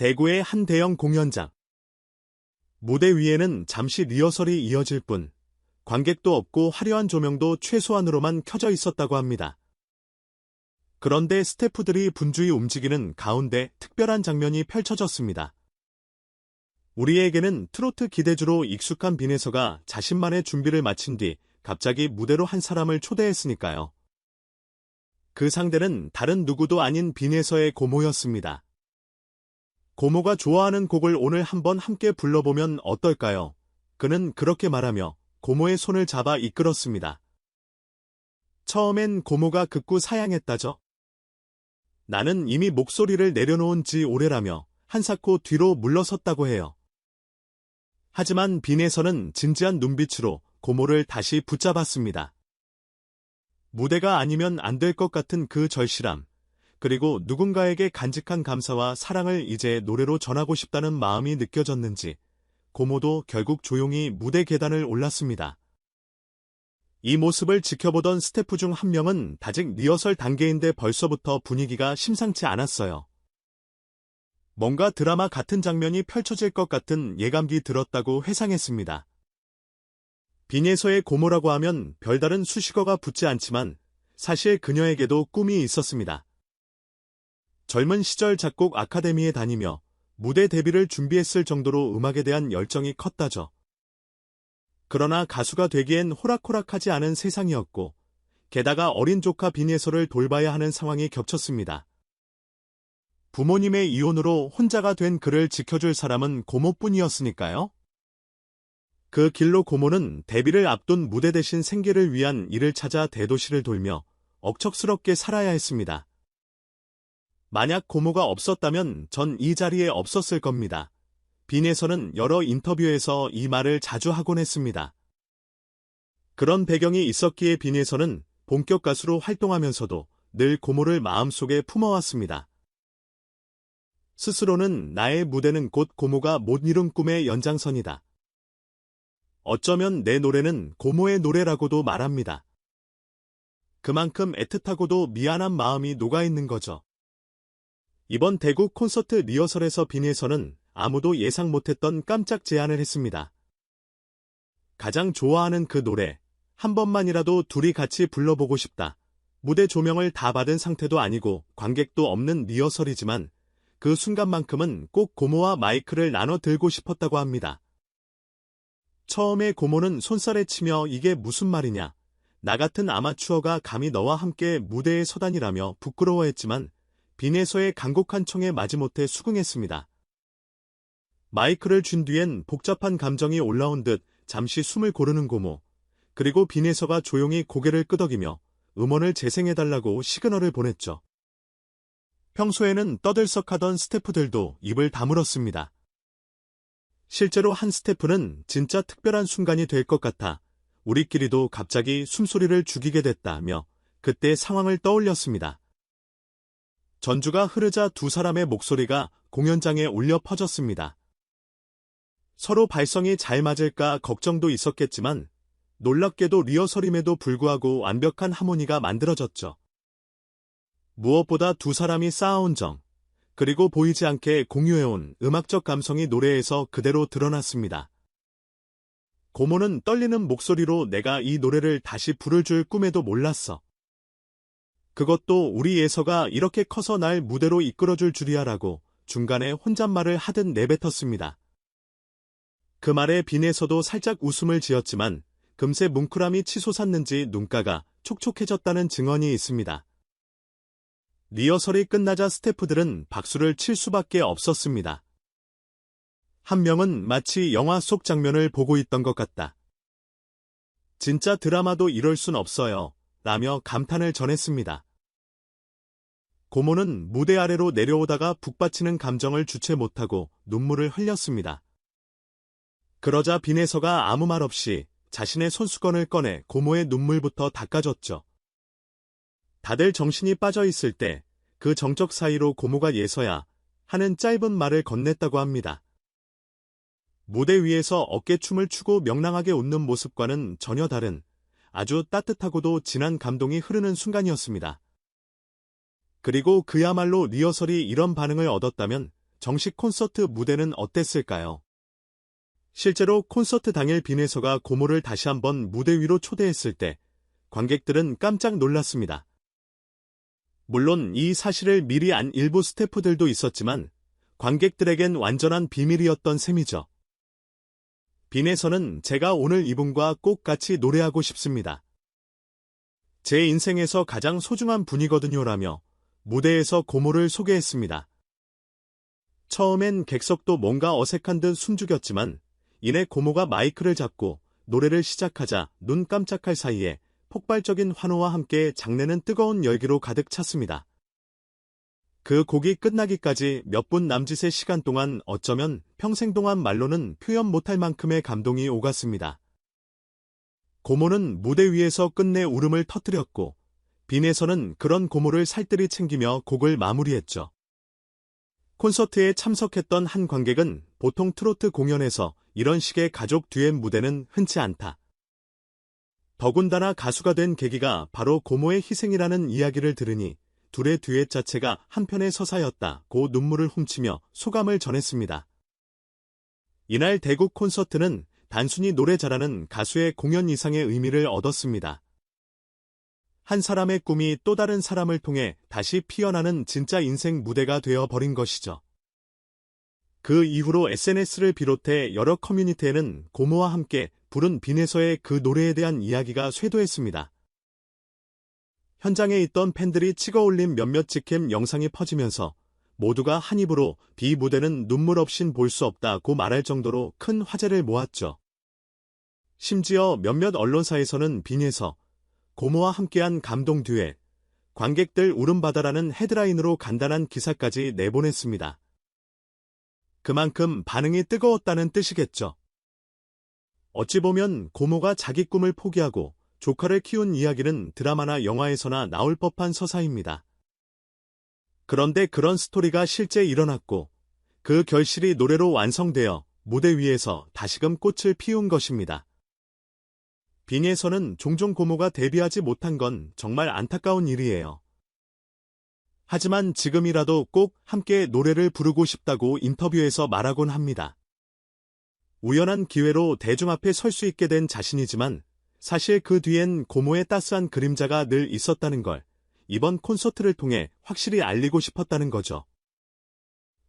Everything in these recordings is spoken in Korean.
대구의 한 대형 공연장. 무대 위에는 잠시 리허설이 이어질 뿐 관객도 없고 화려한 조명도 최소한으로만 켜져 있었다고 합니다. 그런데 스태프들이 분주히 움직이는 가운데 특별한 장면이 펼쳐졌습니다. 우리에게는 트로트 기대주로 익숙한 빈에서가 자신만의 준비를 마친 뒤 갑자기 무대로 한 사람을 초대했으니까요. 그 상대는 다른 누구도 아닌 빈에서의 고모였습니다. 고모가 좋아하는 곡을 오늘 한번 함께 불러보면 어떨까요? 그는 그렇게 말하며 고모의 손을 잡아 이끌었습니다. 처음엔 고모가 극구 사양했다죠. 나는 이미 목소리를 내려놓은 지 오래라며 한사코 뒤로 물러섰다고 해요. 하지만 빈에서는 진지한 눈빛으로 고모를 다시 붙잡았습니다. 무대가 아니면 안 될 것 같은 그 절실함, 그리고 누군가에게 간직한 감사와 사랑을 이제 노래로 전하고 싶다는 마음이 느껴졌는지 고모도 결국 조용히 무대 계단을 올랐습니다. 이 모습을 지켜보던 스태프 중 한 명은 아직 리허설 단계인데 벌써부터 분위기가 심상치 않았어요. 뭔가 드라마 같은 장면이 펼쳐질 것 같은 예감기 들었다고 회상했습니다. 빈에서의 고모라고 하면 별다른 수식어가 붙지 않지만 사실 그녀에게도 꿈이 있었습니다. 젊은 시절 작곡 아카데미에 다니며 무대 데뷔를 준비했을 정도로 음악에 대한 열정이 컸다죠. 그러나 가수가 되기엔 호락호락하지 않은 세상이었고, 게다가 어린 조카 빈예서를 돌봐야 하는 상황이 겹쳤습니다. 부모님의 이혼으로 혼자가 된 그를 지켜줄 사람은 고모뿐이었으니까요. 그 길로 고모는 데뷔를 앞둔 무대 대신 생계를 위한 일을 찾아 대도시를 돌며 억척스럽게 살아야 했습니다. 만약 고모가 없었다면 전 이 자리에 없었을 겁니다. 빈에서는 여러 인터뷰에서 이 말을 자주 하곤 했습니다. 그런 배경이 있었기에 빈에서는 본격 가수로 활동하면서도 늘 고모를 마음속에 품어왔습니다. 스스로는 나의 무대는 곧 고모가 못 이룬 꿈의 연장선이다. 어쩌면 내 노래는 고모의 노래라고도 말합니다. 그만큼 애틋하고도 미안한 마음이 녹아있는 거죠. 이번 대구 콘서트 리허설에서 빈에서는 아무도 예상 못했던 깜짝 제안을 했습니다. 가장 좋아하는 그 노래, 한 번만이라도 둘이 같이 불러보고 싶다. 무대 조명을 다 받은 상태도 아니고 관객도 없는 리허설이지만 그 순간만큼은 꼭 고모와 마이크를 나눠 들고 싶었다고 합니다. 처음에 고모는 손살에 치며 이게 무슨 말이냐. 나 같은 아마추어가 감히 너와 함께 무대에 서다니라며 부끄러워했지만 빈에서의 간곡한 청에 마지못해 수긍했습니다. 마이크를 준 뒤엔 복잡한 감정이 올라온 듯 잠시 숨을 고르는 고모, 그리고 빈에서가 조용히 고개를 끄덕이며 음원을 재생해달라고 시그널을 보냈죠. 평소에는 떠들썩하던 스태프들도 입을 다물었습니다. 실제로 한 스태프는 진짜 특별한 순간이 될 것 같아 우리끼리도 갑자기 숨소리를 죽이게 됐다며 그때 상황을 떠올렸습니다. 전주가 흐르자 두 사람의 목소리가 공연장에 울려 퍼졌습니다. 서로 발성이 잘 맞을까 걱정도 있었겠지만 놀랍게도 리허설임에도 불구하고 완벽한 하모니가 만들어졌죠. 무엇보다 두 사람이 쌓아온 정, 그리고 보이지 않게 공유해온 음악적 감성이 노래에서 그대로 드러났습니다. 고모는 떨리는 목소리로 내가 이 노래를 다시 부를 줄 꿈에도 몰랐어. 그것도 우리 예서가 이렇게 커서 날 무대로 이끌어줄 줄이야라고 중간에 혼잣말을 하듯 내뱉었습니다. 그 말에 빈에서도 살짝 웃음을 지었지만 금세 뭉클함이 치솟았는지 눈가가 촉촉해졌다는 증언이 있습니다. 리허설이 끝나자 스태프들은 박수를 칠 수밖에 없었습니다. 한 명은 마치 영화 속 장면을 보고 있던 것 같다. 진짜 드라마도 이럴 순 없어요. 라며 감탄을 전했습니다. 고모는 무대 아래로 내려오다가 북받치는 감정을 주체 못하고 눈물을 흘렸습니다. 그러자 빈에서가 아무 말 없이 자신의 손수건을 꺼내 고모의 눈물부터 닦아줬죠. 다들 정신이 빠져 있을 때 그 정적 사이로 고모가 예서야 하는 짧은 말을 건넸다고 합니다. 무대 위에서 어깨춤을 추고 명랑하게 웃는 모습과는 전혀 다른 아주 따뜻하고도 진한 감동이 흐르는 순간이었습니다. 그리고 그야말로 리허설이 이런 반응을 얻었다면 정식 콘서트 무대는 어땠을까요? 실제로 콘서트 당일 빈에서가 고모를 다시 한번 무대 위로 초대했을 때 관객들은 깜짝 놀랐습니다. 물론 이 사실을 미리 안 일부 스태프들도 있었지만 관객들에겐 완전한 비밀이었던 셈이죠. 빈에서는 제가 오늘 이분과 꼭 같이 노래하고 싶습니다. 제 인생에서 가장 소중한 분이거든요라며 무대에서 고모를 소개했습니다. 처음엔 객석도 뭔가 어색한 듯 숨죽였지만 이내 고모가 마이크를 잡고 노래를 시작하자 눈 깜짝할 사이에 폭발적인 환호와 함께 장내는 뜨거운 열기로 가득 찼습니다. 그 곡이 끝나기까지 몇 분 남짓의 시간 동안 어쩌면 평생 동안 말로는 표현 못할 만큼의 감동이 오갔습니다. 고모는 무대 위에서 끝내 울음을 터뜨렸고 빈에서는 그런 고모를 살뜰히 챙기며 곡을 마무리했죠. 콘서트에 참석했던 한 관객은 보통 트로트 공연에서 이런 식의 가족 듀엣 무대는 흔치 않다. 더군다나 가수가 된 계기가 바로 고모의 희생이라는 이야기를 들으니 둘의 듀엣 자체가 한편의 서사였다 고 눈물을 훔치며 소감을 전했습니다. 이날 대국 콘서트는 단순히 노래 잘하는 가수의 공연 이상의 의미를 얻었습니다. 한 사람의 꿈이 또 다른 사람을 통해 다시 피어나는 진짜 인생 무대가 되어 버린 것이죠. 그 이후로 SNS를 비롯해 여러 커뮤니티에는 고모와 함께 부른 빈에서의 그 노래에 대한 이야기가 쇄도했습니다. 현장에 있던 팬들이 찍어 올린 몇몇 직캠 영상이 퍼지면서 모두가 한 입으로 비 무대는 눈물 없인 볼 수 없다고 말할 정도로 큰 화제를 모았죠. 심지어 몇몇 언론사에서는 빈에서 고모와 함께한 감동 듀엣, 관객들 울음바다라는 헤드라인으로 간단한 기사까지 내보냈습니다. 그만큼 반응이 뜨거웠다는 뜻이겠죠. 어찌 보면 고모가 자기 꿈을 포기하고 조카를 키운 이야기는 드라마나 영화에서나 나올 법한 서사입니다. 그런데 그런 스토리가 실제 일어났고 그 결실이 노래로 완성되어 무대 위에서 다시금 꽃을 피운 것입니다. 빙에서는 종종 고모가 데뷔하지 못한 건 정말 안타까운 일이에요. 하지만 지금이라도 꼭 함께 노래를 부르고 싶다고 인터뷰에서 말하곤 합니다. 우연한 기회로 대중 앞에 설 수 있게 된 자신이지만 사실 그 뒤엔 고모의 따스한 그림자가 늘 있었다는 걸 이번 콘서트를 통해 확실히 알리고 싶었다는 거죠.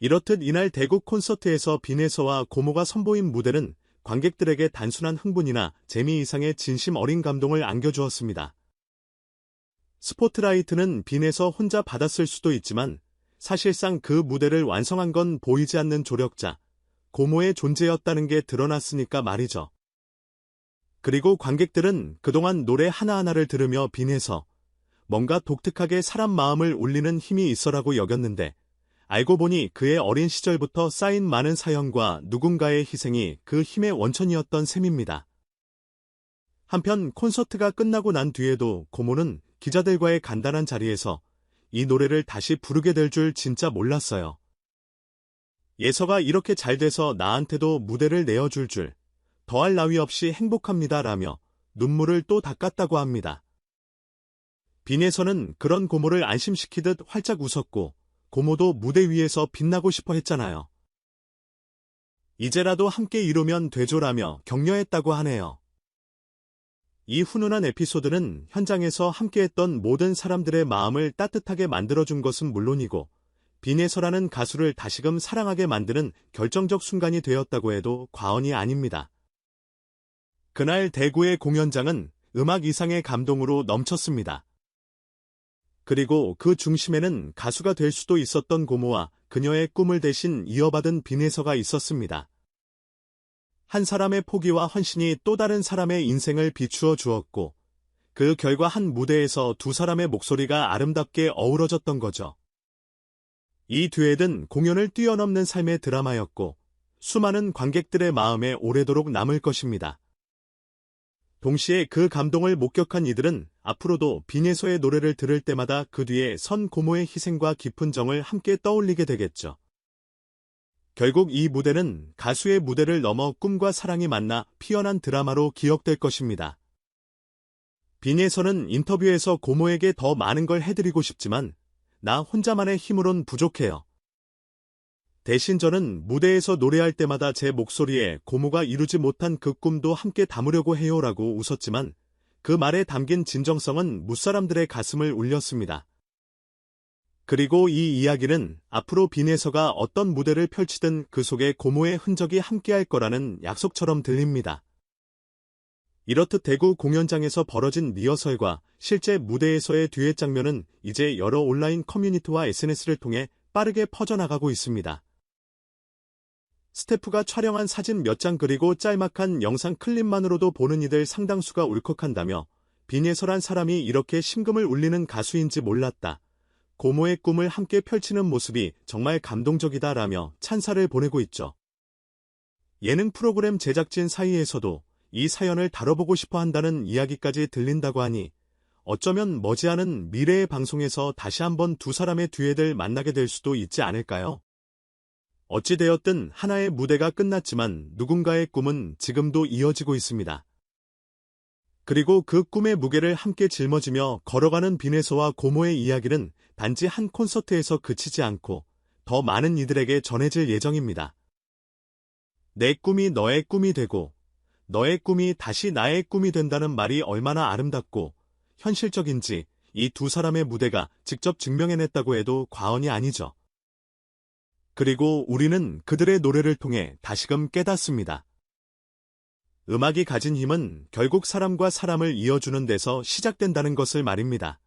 이렇듯 이날 대국 콘서트에서 빈에서와 고모가 선보인 무대는 관객들에게 단순한 흥분이나 재미 이상의 진심 어린 감동을 안겨주었습니다. 스포트라이트는 빈에서 혼자 받았을 수도 있지만 사실상 그 무대를 완성한 건 보이지 않는 조력자, 고모의 존재였다는 게 드러났으니까 말이죠. 그리고 관객들은 그동안 노래 하나하나를 들으며 빈에서 뭔가 독특하게 사람 마음을 울리는 힘이 있어라고 여겼는데 알고 보니 그의 어린 시절부터 쌓인 많은 사연과 누군가의 희생이 그 힘의 원천이었던 셈입니다. 한편 콘서트가 끝나고 난 뒤에도 고모는 기자들과의 간단한 자리에서 이 노래를 다시 부르게 될 줄 진짜 몰랐어요. 예서가 이렇게 잘 돼서 나한테도 무대를 내어줄 줄, 더할 나위 없이 행복합니다 라며 눈물을 또 닦았다고 합니다. 빈에서는 그런 고모를 안심시키듯 활짝 웃었고 고모도 무대 위에서 빛나고 싶어 했잖아요. 이제라도 함께 이루면 되죠라며 격려했다고 하네요. 이 훈훈한 에피소드는 현장에서 함께했던 모든 사람들의 마음을 따뜻하게 만들어준 것은 물론이고 빈에서라는 가수를 다시금 사랑하게 만드는 결정적 순간이 되었다고 해도 과언이 아닙니다. 그날 대구의 공연장은 음악 이상의 감동으로 넘쳤습니다. 그리고 그 중심에는 가수가 될 수도 있었던 고모와 그녀의 꿈을 대신 이어받은 빈에서가 있었습니다. 한 사람의 포기와 헌신이 또 다른 사람의 인생을 비추어 주었고, 그 결과 한 무대에서 두 사람의 목소리가 아름답게 어우러졌던 거죠. 이 듀엣은 공연을 뛰어넘는 삶의 드라마였고, 수많은 관객들의 마음에 오래도록 남을 것입니다. 동시에 그 감동을 목격한 이들은 앞으로도 빈에서의 노래를 들을 때마다 그 뒤에 선 고모의 희생과 깊은 정을 함께 떠올리게 되겠죠. 결국 이 무대는 가수의 무대를 넘어 꿈과 사랑이 만나 피어난 드라마로 기억될 것입니다. 빈에서는 인터뷰에서 고모에게 더 많은 걸 해드리고 싶지만 나 혼자만의 힘으론 부족해요. 대신 저는 무대에서 노래할 때마다 제 목소리에 고모가 이루지 못한 그 꿈도 함께 담으려고 해요라고 웃었지만 그 말에 담긴 진정성은 무사람들의 가슴을 울렸습니다. 그리고 이 이야기는 앞으로 빈에서가 어떤 무대를 펼치든 그 속에 고모의 흔적이 함께할 거라는 약속처럼 들립니다. 이렇듯 대구 공연장에서 벌어진 리허설과 실제 무대에서의 듀엣 장면은 이제 여러 온라인 커뮤니티와 SNS를 통해 빠르게 퍼져나가고 있습니다. 스태프가 촬영한 사진 몇 장 그리고 짤막한 영상 클립만으로도 보는 이들 상당수가 울컥한다며 빈예설한 사람이 이렇게 심금을 울리는 가수인지 몰랐다. 고모의 꿈을 함께 펼치는 모습이 정말 감동적이다라며 찬사를 보내고 있죠. 예능 프로그램 제작진 사이에서도 이 사연을 다뤄보고 싶어 한다는 이야기까지 들린다고 하니 어쩌면 머지않은 미래의 방송에서 다시 한번 두 사람의 듀엣을 만나게 될 수도 있지 않을까요? 어찌되었든 하나의 무대가 끝났지만 누군가의 꿈은 지금도 이어지고 있습니다. 그리고 그 꿈의 무게를 함께 짊어지며 걸어가는 빈에서와 고모의 이야기는 단지 한 콘서트에서 그치지 않고 더 많은 이들에게 전해질 예정입니다. 내 꿈이 너의 꿈이 되고 너의 꿈이 다시 나의 꿈이 된다는 말이 얼마나 아름답고 현실적인지 이 두 사람의 무대가 직접 증명해냈다고 해도 과언이 아니죠. 그리고 우리는 그들의 노래를 통해 다시금 깨닫습니다. 음악이 가진 힘은 결국 사람과 사람을 이어주는 데서 시작된다는 것을 말입니다.